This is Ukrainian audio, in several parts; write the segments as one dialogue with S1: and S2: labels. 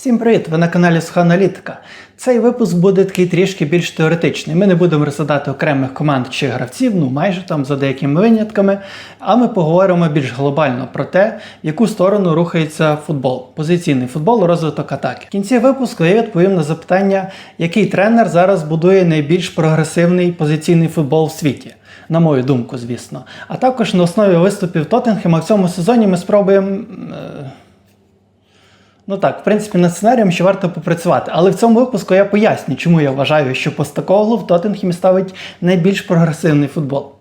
S1: Всім привіт! Ви на каналі Схоаналітика. Цей випуск буде такий трішки більш теоретичний. Ми не будемо розглядати окремих команд чи гравців, ну майже там за деякими винятками. А ми поговоримо більш глобально про те, в яку сторону рухається футбол, позиційний футбол, розвиток атаки. В кінці випуску я відповім на запитання, який тренер зараз будує найбільш прогресивний позиційний футбол в світі. На мою думку, звісно. А також на основі виступів Тоттенхема в цьому сезоні ми спробуємо. е, Ну так, в принципі, над сценарієм ще варто попрацювати. Але в цьому випуску я поясню, чому я вважаю, що Постакоглу в Тоттенхімі ставить найбільш прогресивний футбол.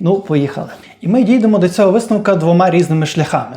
S1: Ну, поїхали. І ми дійдемо до цього висновка двома різними шляхами.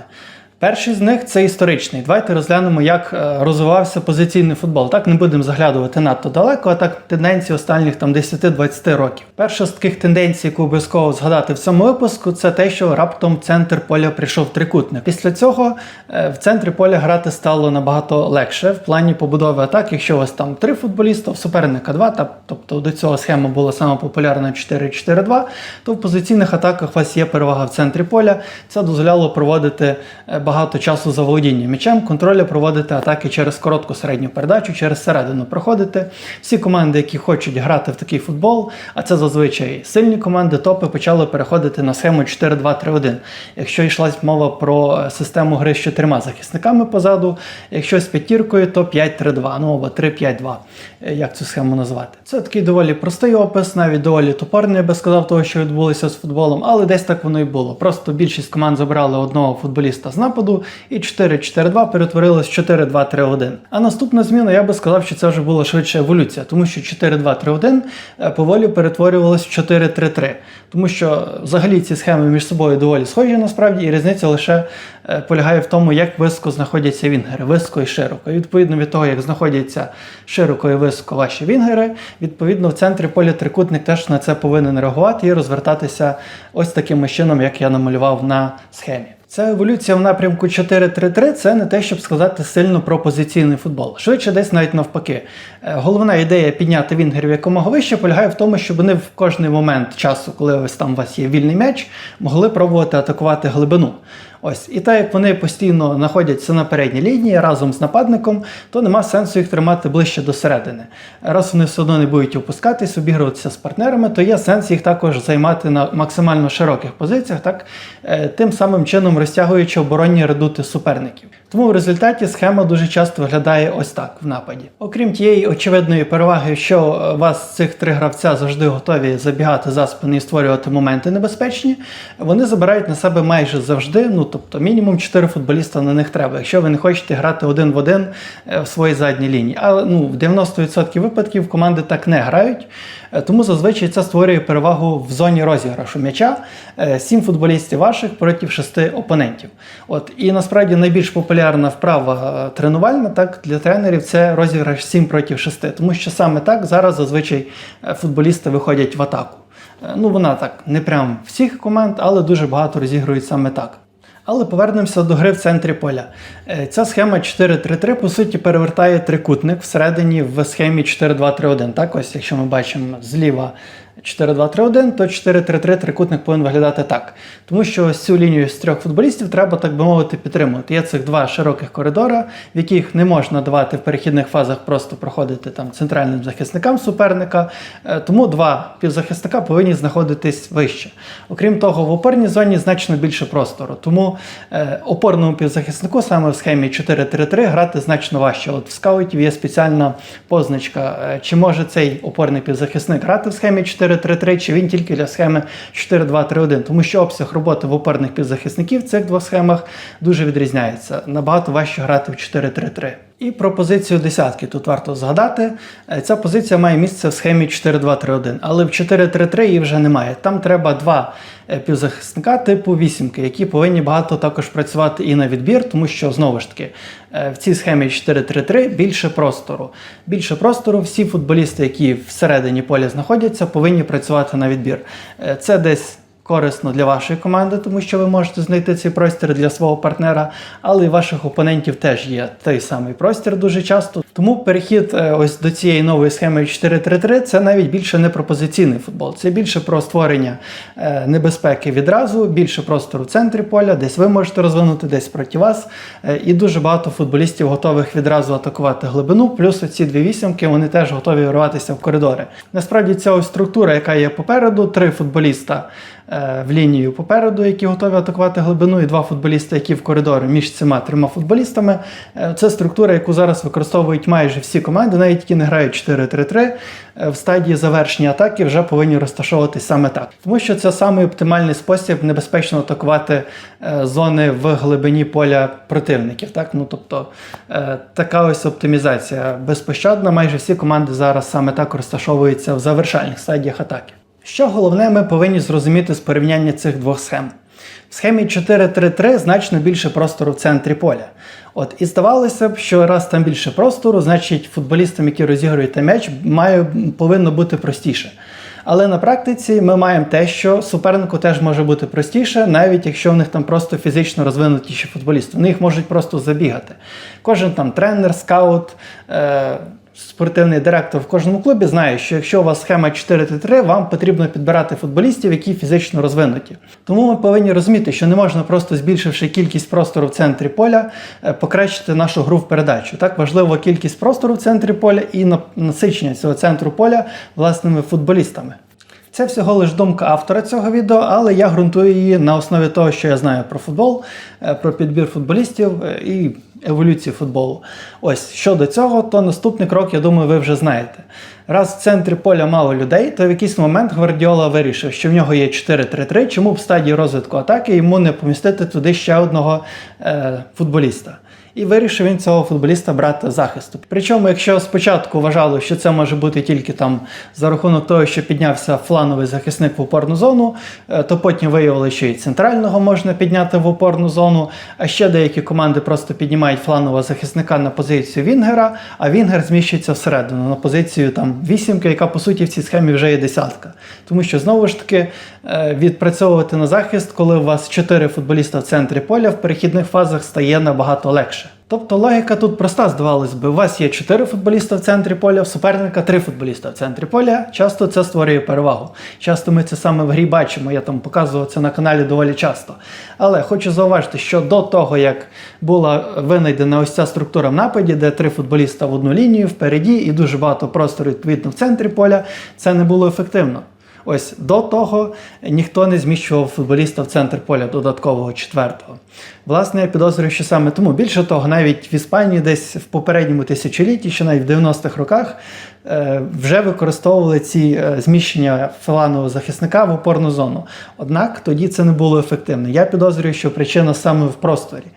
S1: Перший з них це історичний. Давайте розглянемо, як е, розвивався позиційний футбол. Так не будемо заглядувати надто далеко, а так тенденції останніх там 10-20 років. Перша з таких тенденцій, яку обов'язково згадати в цьому випуску, це те, що раптом центр поля прийшов трикутник. Після цього е, в центрі поля грати стало набагато легше в плані побудови атак. Якщо у вас там три футболіста, в суперника два, та, тобто до цього схема була саме популярна 4-4-2, то в позиційних атаках у вас є перевага в центрі поля. Це дозволяло проводити е, багато часу за володіння м'ячем, контроля проводити атаки через коротку середню передачу, через середину проходити. Всі команди, які хочуть грати в такий футбол, а це зазвичай сильні команди, топи почали переходити на схему 4-2-3-1. Якщо йшлась мова про систему гри з чотирма захисниками позаду, якщо з п'ятіркою, то 5-3-2, ну або 3-5-2, е, як цю схему назвати. Це такий доволі простий опис, навіть доволі топорний, я би сказав, того, що відбулося з футболом, але десь так воно і було. Просто більшість команд забрали одного футболіста з нападу, і 4-4-2 перетворилось в 4-2-3-1. А наступна зміна, я би сказав, що це вже була швидше еволюція, тому що 4-2-3-1 е, поволі перетворювалось в 4-3-3. Тому що взагалі ці схеми між собою доволі схожі насправді, і різниця лише е, полягає в тому, як високо знаходяться вінгери, високо і широко. І відповідно від того, як знаходяться широко і високо ваші вінгери, відповідно в центрі поля трикутник теж на це повинен реагувати і розвертатися ось таким чином, як я намалював на схемі. Ця еволюція в напрямку 4-3-3 це не те, щоб сказати сильно про позиційний футбол. Швидше десь навіть навпаки. Е, Головна ідея підняти вінгерів якомога вище полягає в тому, щоб вони в кожний момент часу, коли ось там у вас є вільний м'яч, могли пробувати атакувати глибину. Ось, і так як вони постійно знаходяться на передній лінії разом з нападником, то нема сенсу їх тримати ближче до середини. Раз вони все одно не будуть опускатись, обігруватися з партнерами, то є сенс їх також займати на максимально широких позиціях, так е, тим самим чином розтягуючи оборонні редути суперників. Тому в результаті схема дуже часто виглядає ось так в нападі. Окрім тієї очевидної переваги, що е, вас цих три гравця завжди готові забігати за спини і створювати моменти небезпечні, вони забирають на себе майже завжди. Ну тобто мінімум 4 футболіста на них треба, якщо ви не хочете грати один в один е, в своїй задній лінії. Але ну в 90% випадків команди так не грають. Е, Тому зазвичай це створює перевагу в зоні розіграшу м'яча. Сім футболістів ваших проти шести опонентів. От і насправді найбільш популярна вправа е, тренувальна так для тренерів це розіграш 7 проти 6. Тому що саме так зараз зазвичай е, футболісти виходять в атаку. Е, Ну вона так не прям всіх команд, але дуже багато розігрують саме так. Але повернемося до гри в центрі поля. Ця схема 4-3-3 по суті перевертає трикутник всередині в схемі 4-2-3-1. Так, ось якщо ми бачимо зліва 4-2-3-1, то 4-3-3 трикутник повинен виглядати так. Тому що ось цю лінію з трьох футболістів треба, так би мовити, підтримувати. Є цих два широких коридора, в яких не можна давати в перехідних фазах просто проходити там центральним захисникам суперника. Е, Тому два півзахисника повинні знаходитись вище. Окрім того, в опорній зоні значно більше простору. Тому е, опорному півзахиснику саме в схемі 4-3-3 грати значно важче. От в скаутів є спеціальна позначка, е, чи може цей опорний півзахисник грати в схемі 4-3-3, чи він тільки для схеми 4-2-3-1. Тому що обсяг роботи в опорних півзахисників в цих двох схемах дуже відрізняється. Набагато важче грати в 4-3-3. І про позицію десятки тут варто згадати. Е, Ця позиція має місце в схемі 4-2-3-1, але в 4-3-3 її вже немає. Там треба два е, півзахисника типу вісімки, які повинні багато також працювати і на відбір, тому що знову ж таки е, в цій схемі 4-3-3 більше простору. Більше простору всі футболісти, які всередині поля знаходяться, повинні працювати на відбір. Це десь корисно для вашої команди, тому що ви можете знайти цей простір для свого партнера, але і ваших опонентів теж є той самий простір дуже часто. Тому перехід е, ось до цієї нової схеми 4-3-3 це навіть більше не про позиційний футбол, це більше про створення е, небезпеки відразу, більше простору в центрі поля, десь ви можете розвинути, десь проти вас. Е, І дуже багато футболістів готових відразу атакувати глибину. Плюс ці дві вісімки вони теж готові вирватися в коридори. Насправді ця ось структура, яка є попереду, три футболіста в лінію попереду, які готові атакувати глибину, і два футболісти, які в коридорі між цими трьома футболістами. Е, Це структура, яку зараз використовують майже всі команди, навіть які не грають 4-3-3, е, в стадії завершення атаки вже повинні розташовуватись саме так. Тому що це самий оптимальний спосіб небезпечно атакувати е, зони в глибині поля противників. Так? Ну, тобто е, така ось оптимізація безпощадна. Майже всі команди зараз саме так розташовуються в завершальних стадіях атаки. Що головне, ми повинні зрозуміти з порівняння цих двох схем. В схемі 4-3-3 значно більше простору в центрі поля. От і здавалося б, що раз там більше простору, значить футболістам, які розігрують м'яч, має повинно бути простіше. Але на практиці ми маємо те, що супернику теж може бути простіше, навіть якщо в них там просто фізично розвинутіші футболісти. Вони їх можуть просто забігати. Кожен там тренер, скаут. Е- Спортивний директор в кожному клубі знає, що якщо у вас схема 4-3, вам потрібно підбирати футболістів, які фізично розвинуті. Тому ми повинні розуміти, що не можна просто збільшивши кількість простору в центрі поля, е, покращити нашу гру в передачу. Так важлива кількість простору в центрі поля і на- насичення цього центру поля власними футболістами. Це всього лиш думка автора цього відео, але я ґрунтую її на основі того, що я знаю про футбол, е, про підбір футболістів е, і еволюцію футболу. Ось щодо цього, то наступний крок, я думаю, ви вже знаєте. Раз в центрі поля мало людей, то в якийсь момент Гвардіола вирішив, що в нього є 4-3-3, чому в стадії розвитку атаки йому не помістити туди ще одного е, футболіста. І вирішив він цього футболіста брати захисту. Причому, якщо спочатку вважали, що це може бути тільки там за рахунок того, що піднявся флановий захисник в опорну зону, е, то потім виявили, що і центрального можна підняти в опорну зону. А ще деякі команди просто піднімають фланового захисника на позицію Вінгера, а Вінгер зміщується всередину на позицію там вісімки, яка по суті в цій схемі вже є десятка. Тому що знову ж таки е, відпрацьовувати на захист, коли у вас чотири футболіста в центрі поля, в перехідних фазах стає набагато легше. Тобто логіка тут проста, здавалось би. У вас є 4 футболіста в центрі поля, в суперника 3 футболіста в центрі поля. Часто це створює перевагу. Часто ми це саме в грі бачимо. Я там показував це на каналі доволі часто. Але хочу зауважити, що до того, як була винайдена ось ця структура в нападі, де три футболіста в одну лінію впереді і дуже багато простору відповідно в центрі поля, це не було ефективно. Ось до того ніхто не зміщував футболіста в центр поля додаткового четвертого. Власне, я підозрюю, що саме тому. Більше того, навіть в Іспанії, десь в попередньому тисячолітті, ще навіть в 90-х роках, е, вже використовували ці е, зміщення фланового захисника в опорну зону. Однак тоді це не було ефективно. Я підозрюю, що причина саме в просторі,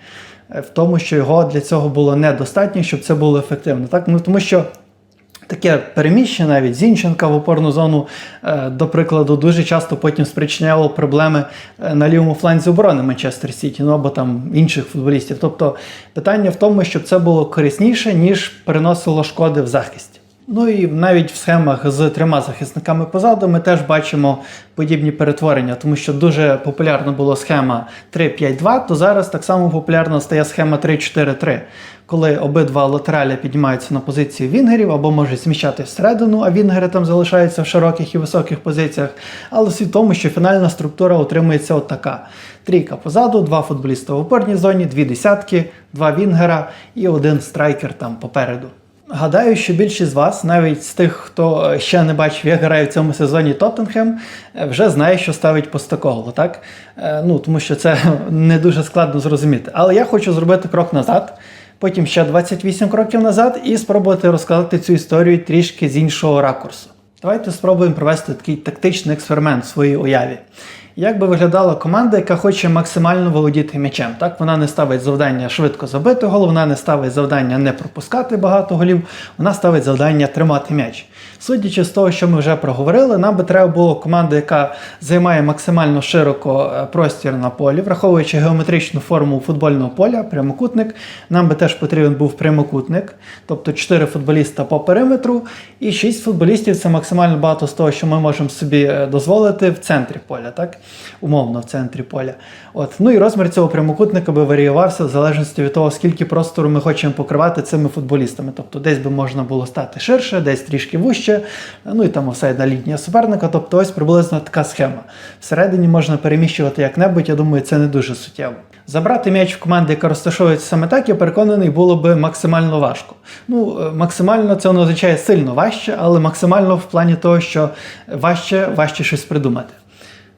S1: е, в тому, що його для цього було недостатньо, щоб це було ефективно. Так? Ну, тому що Таке переміщення навіть Зінченка в опорну зону, е, до прикладу, дуже часто потім спричиняло проблеми е, на лівому фланзі оборони Манчестер Сіті, ну або там інших футболістів. Тобто питання в тому, щоб це було корисніше, ніж переносило шкоди в захисті. Ну і навіть в схемах з трьома захисниками позаду ми теж бачимо подібні перетворення, тому що дуже популярна була схема 3-5-2, то зараз так само популярна стає схема 3-4-3, коли обидва латералі піднімаються на позиції вінгерів або можуть зміщати всередину, а вінгери там залишаються в широких і високих позиціях. Але в тому, що фінальна структура утримується от така: трійка позаду, два футболіста в опорній зоні, дві десятки, два вінгера і один страйкер там попереду. Гадаю, що більшість з вас, навіть з тих, хто ще не бачив, як грає в цьому сезоні Тоттенхем, е, вже знає, що ставить Постакоглу, так? Е, Ну, тому що це не дуже складно зрозуміти. Але я хочу зробити крок назад, потім ще 28 кроків назад і спробувати розказати цю історію трішки з іншого ракурсу. Давайте спробуємо провести такий тактичний експеримент в своїй уяві. Як би виглядала команда, яка хоче максимально володіти м'ячем? Так, вона не ставить завдання швидко забити гол, вона не ставить завдання не пропускати багато голів, вона ставить завдання тримати м'яч. Судячи з того, що ми вже проговорили, нам би треба було команда, яка займає максимально широко е, простір на полі, враховуючи геометричну форму футбольного поля, прямокутник. Нам би теж потрібен був прямокутник, тобто 4 футболіста по периметру, і 6 футболістів це максимально багато з того, що ми можемо собі е, дозволити в центрі поля. Так? Умовно в центрі поля. От. Ну і розмір цього прямокутника би варіювався в залежності від того, скільки простору ми хочемо покривати цими футболістами. Тобто десь би можна було стати ширше, десь трішки вужче, ну і там офсайдна лінія суперника. Тобто ось приблизно така схема. Всередині можна переміщувати як-небудь, я думаю, це не дуже суттєво. Забрати м'яч в команди, яка розташовується саме так, я переконаний, було би максимально важко. Ну, е, максимально це не означає сильно важче, але максимально в плані того, що важче, важче щось придумати.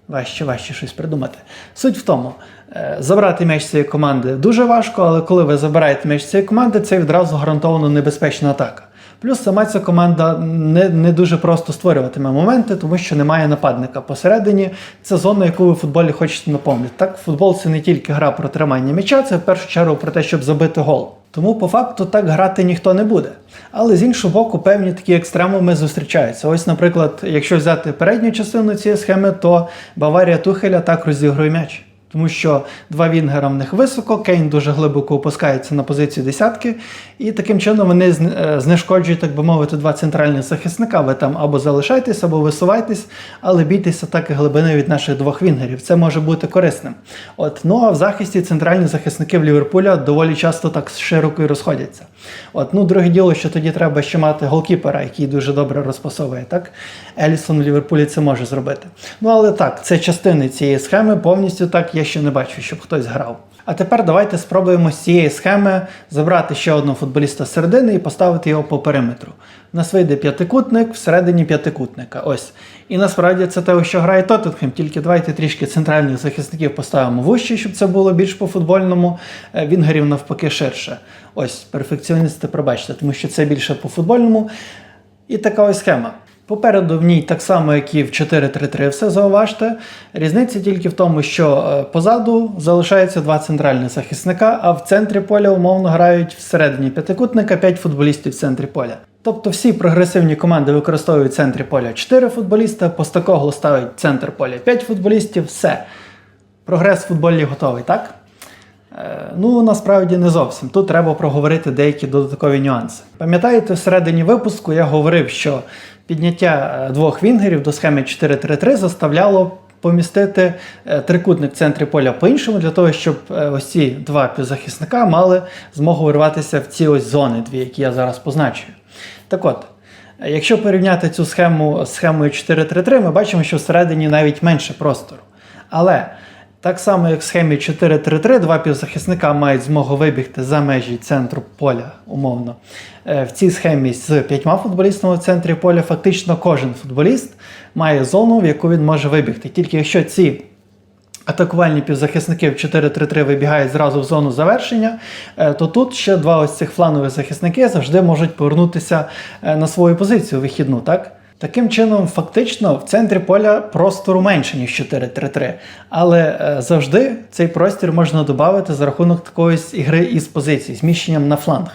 S1: Важче, важче щось придумати. Суть в тому, е, забрати м'яч цієї команди дуже важко, але коли ви забираєте м'яч цієї команди, це відразу гарантовано небезпечна атака. Плюс сама ця команда не, не дуже просто створюватиме моменти, тому що немає нападника посередині. Це зона, яку ви в футболі хочете наповнити. Так, футбол це не тільки гра про тримання м'яча, це в першу чергу про те, щоб забити гол. Тому по факту так грати ніхто не буде. Але з іншого боку, певні такі екстремуми зустрічаються. Ось, наприклад, якщо взяти передню частину цієї схеми, то Баварія Тухеля так розігрує м'яч. Тому що два Вінгера в них високо, Кейн дуже глибоко опускається на позицію десятки, і таким чином вони е, знешкоджують, так би мовити, два центральних захисника. Ви там або залишайтесь, або висувайтесь, але бійтесь атаки глибини від наших двох вінгерів. Це може бути корисним. От, ну а в захисті центральні захисники в Ліверпуля доволі часто так широко і розходяться. От, ну, друге діло, що тоді треба ще мати голкіпера, який дуже добре розпасовує. Так? Елісон в Ліверпулі це може зробити. Ну але так, це частини цієї схеми, повністю так я ще не бачу, щоб хтось грав. А тепер давайте спробуємо з цієї схеми забрати ще одного футболіста з середини і поставити його по периметру. У нас вийде п'ятикутник всередині п'ятикутника. Ось. І насправді це те, що грає Тоттенхем, тільки давайте трішки центральних захисників поставимо вище, щоб це було більш по-футбольному. Е, Вінгерів навпаки ширше. Ось, перфекціоністи, пробачте, тому що це більше по-футбольному. І така ось схема. Попереду в ній так само, як і в 4-3-3, все зауважте. Різниця тільки в тому, що е, позаду залишається два центральних захисника, а в центрі поля умовно грають всередині п'ятикутника 5 футболістів в центрі поля. Тобто всі прогресивні команди використовують в центрі поля 4 футболіста, Постакогло ставить центр поля 5 футболістів, все. Прогрес в футболі готовий, так? Е, Ну, насправді не зовсім. Тут треба проговорити деякі додаткові нюанси. Пам'ятаєте, всередині випуску я говорив, що підняття е, двох вінгерів до схеми 4-3-3 заставляло помістити е, трикутник в центрі поля по-іншому, для того, щоб ось ці два півзахисника мали змогу вирватися в ці ось зони, дві, які я зараз позначую. Так от. Якщо порівняти цю схему з схемою 4-3-3, ми бачимо, що всередині навіть менше простору. Але так само, як в схемі 4-3-3, два півзахисника мають змогу вибігти за межі центру поля, умовно. Е, В цій схемі з п'ятьма футболістами в центрі поля фактично кожен футболіст має зону, в яку він може вибігти. Тільки якщо ці атакувальні півзахисники в 4-3-3 вибігають зразу в зону завершення, е, то тут ще два ось цих фланових захисники завжди можуть повернутися е, на свою позицію вихідну, так? Таким чином, фактично, в центрі поля простору менше, ніж 4-3-3. Але е, завжди цей простір можна додати за рахунок такої ігри із позицій, зміщенням на фланг.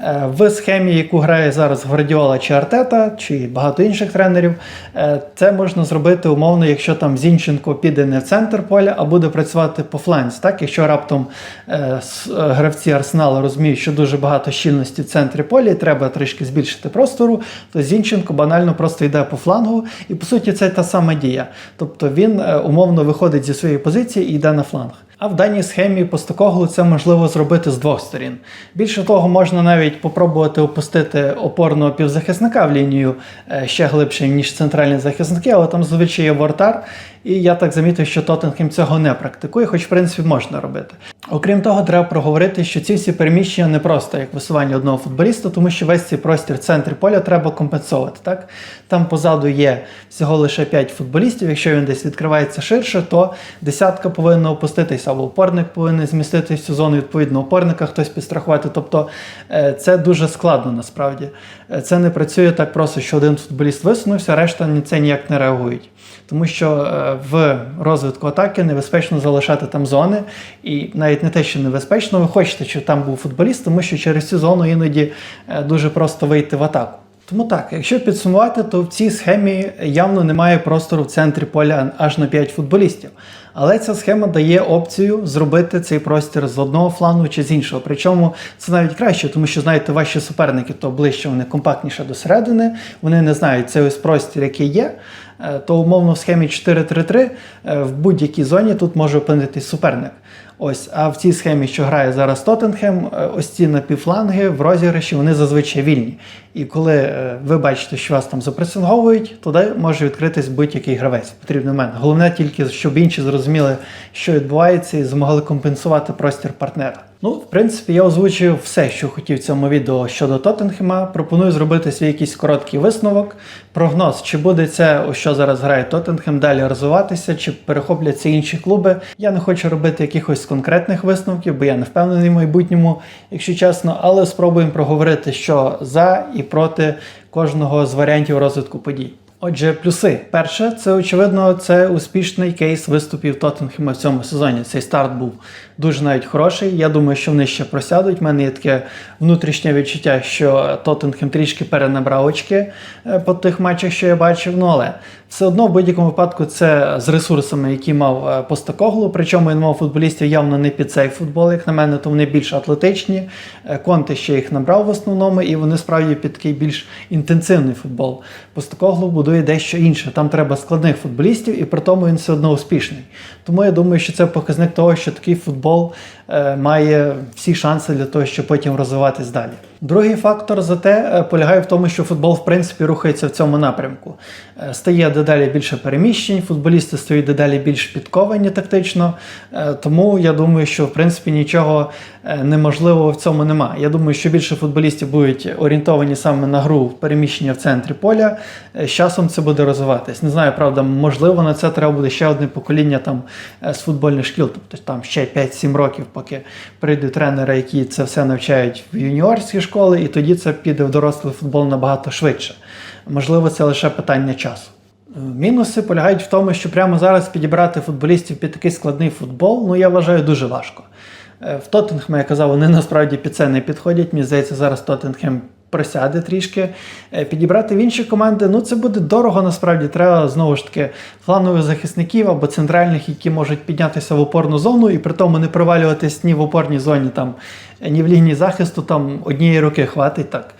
S1: Е, В схемі, яку грає зараз Гвардіола чи Артета, чи багато інших тренерів, е, це можна зробити умовно, якщо там Зінченко піде не в центр поля, а буде працювати по фланзі. Так? Якщо раптом е, гравці Арсенала розуміють, що дуже багато щільності в центрі поля і треба трішки збільшити простору, то Зінченко банально просто йде по флангу, і по суті це та сама дія. Тобто він умовно виходить зі своєї позиції і йде на фланг. А в даній схемі по стокоглу це можливо зробити з двох сторін. Більше того, можна навіть попробувати опустити опорного півзахисника в лінію е, ще глибше, ніж центральні захисники, але там зазвичай є вортар. І я так замітив, що Тоттенхем цього не практикує, хоч в принципі можна робити. Окрім того, треба проговорити, що ці всі переміщення не просто як висування одного футболіста, тому що весь цей простір в центрі поля треба компенсувати. Так? Там позаду є всього лише 5 футболістів. Якщо він десь відкривається ширше, то десятка повинна опуститися, або опорник повинен змістити всю зону відповідно опорника, хтось підстрахувати. Тобто е, це дуже складно насправді. Е, Це не працює так просто, що один футболіст висунувся, решта на це ніяк не реагують. Тому що е, в розвитку атаки небезпечно залишати там зони, і навіть не те, що небезпечно, ви хочете, щоб там був футболіст, тому що через цю зону іноді е, дуже просто вийти в атаку. Тому так, якщо підсумувати, то в цій схемі явно немає простору в центрі поля аж на 5 футболістів. Але ця схема дає опцію зробити цей простір з одного флангу чи з іншого. Причому це навіть краще, тому що знаєте, ваші суперники то ближче, вони компактніше до середини, вони не знають цей ось простір, який є. Е, То умовно в схемі 4-3-3 е, в будь-якій зоні тут може опинитись суперник. Ось, а в цій схемі, що грає зараз Тоттенхем, е, ось ці напівфланги в розіграші вони зазвичай вільні. І коли е, ви бачите, що вас там запресинговують, туди може відкритись будь-який гравець. Потрібно мене. Головне тільки, щоб інші зрозуміли, що відбувається, і змогли компенсувати простір партнера. Ну, в принципі, я озвучив все, що хотів в цьому відео щодо Тоттенхема. Пропоную зробити свій якийсь короткий висновок. Прогноз, чи буде це, у що зараз грає Тоттенхем, далі розвиватися, чи перехопляться інші клуби. Я не хочу робити якихось конкретних висновків, бо я не впевнений в майбутньому, якщо чесно, але спробуємо проговорити, що за і проти кожного з варіантів розвитку подій. Отже, плюси. Перше, це очевидно, це успішний кейс виступів Тоттенхема в цьому сезоні. Цей старт був дуже навіть хороший. Я думаю, що вони ще просядуть. У мене є таке внутрішнє відчуття, що Тоттенхем трішки перенабрав очки е, по тих матчах, що я бачив. Ну але все одно в будь-якому випадку це з ресурсами, які мав е, Постакоглу. Причому він мав футболістів явно не під цей футбол, як на мене, то вони більш атлетичні. Е, Конте ще їх набрав в основному, і вони справді під такий більш інтенсивний футбол. Постакоглу будує дещо інше. Там треба складних футболістів, і при тому він все одно успішний. Тому я думаю, що це показник того, що такий футбол має всі шанси для того, щоб потім розвиватись далі. Другий фактор зате е, полягає в тому, що футбол в принципі рухається в цьому напрямку. Е, Стає дедалі більше переміщень, футболісти стають дедалі більш підковані тактично. Е, Тому я думаю, що в принципі нічого е, неможливого в цьому нема. Я думаю, що більше футболістів будуть орієнтовані саме на гру переміщення в центрі поля. Е, З часом це буде розвиватись. Не знаю, правда, можливо, на це треба буде ще одне покоління там е, з футбольних шкіл, тобто там ще 5-7 років, поки прийдуть тренери, які це все навчають в юніорській школи, і тоді це піде в дорослий футбол набагато швидше. Можливо, це лише питання часу. Е, Мінуси полягають в тому, що прямо зараз підібрати футболістів під такий складний футбол, ну я вважаю дуже важко. Е, В Тоттенхем, я казав, вони насправді під це не підходять. Мені здається, зараз Тоттенхем просяде трішки. Е, Підібрати в інші команди, ну це буде дорого, насправді. Треба знову ж таки фланових захисників або центральних, які можуть піднятися в опорну зону і при тому не провалюватись ні в опорній зоні, там, ні в лінії захисту, там однієї руки хватить так.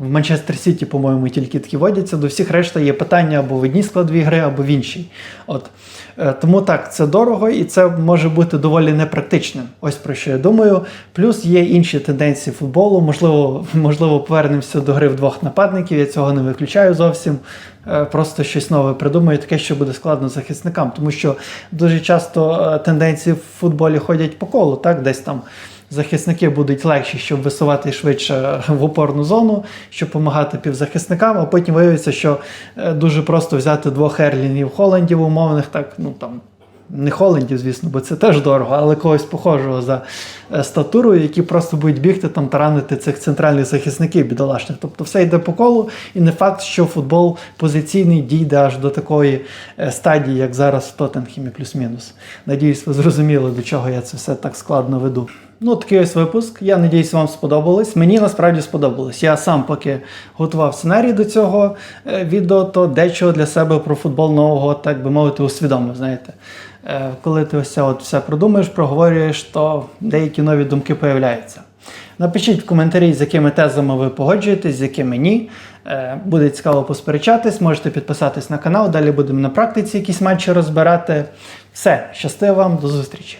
S1: В Манчестер Сіті, по-моєму, тільки такі водяться. До всіх решта є питання або в одній складовій гри, або в іншій. От. Е, Тому так, це дорого і це може бути доволі непрактичним. Ось про що я думаю. Плюс є інші тенденції футболу. Можливо, можливо, повернемося до гри в двох нападників. Я цього не виключаю зовсім. Е, Просто щось нове придумаю, таке, що буде складно захисникам, тому що дуже часто е, тенденції в футболі ходять по колу, так, десь там захисники будуть легші, щоб висувати швидше в опорну зону, щоб допомагати півзахисникам, а потім виявиться, що е, дуже просто взяти двох ерлінгів Холландів умовних, так, ну там. Не Холландів, звісно, бо це теж дорого, але когось похожого за е, статурою, які просто будуть бігти там таранити цих центральних захисників бідолашних. Тобто все йде по колу, і не факт, що футбол позиційний дійде аж до такої е, стадії, як зараз в Тоттенхемі, плюс-мінус. Надіюсь, ви зрозуміли, до чого я це все так складно веду. Ну, такий ось випуск. Я надіюсь, вам сподобалось. Мені насправді сподобалось. Я сам поки готував сценарій до цього е, відео, то дечого для себе про футбол нового, так би мовити, усвідомив. Знаєте, Е, коли ти ось це от все продумаєш, проговорюєш, то деякі нові думки появляються. Напишіть в коментарі, з якими тезами ви погоджуєтесь, з якими ні. Е, Буде цікаво посперечатись, можете підписатись на канал. Далі будемо на практиці якісь матчі розбирати. Все, щасти вам, до зустрічі!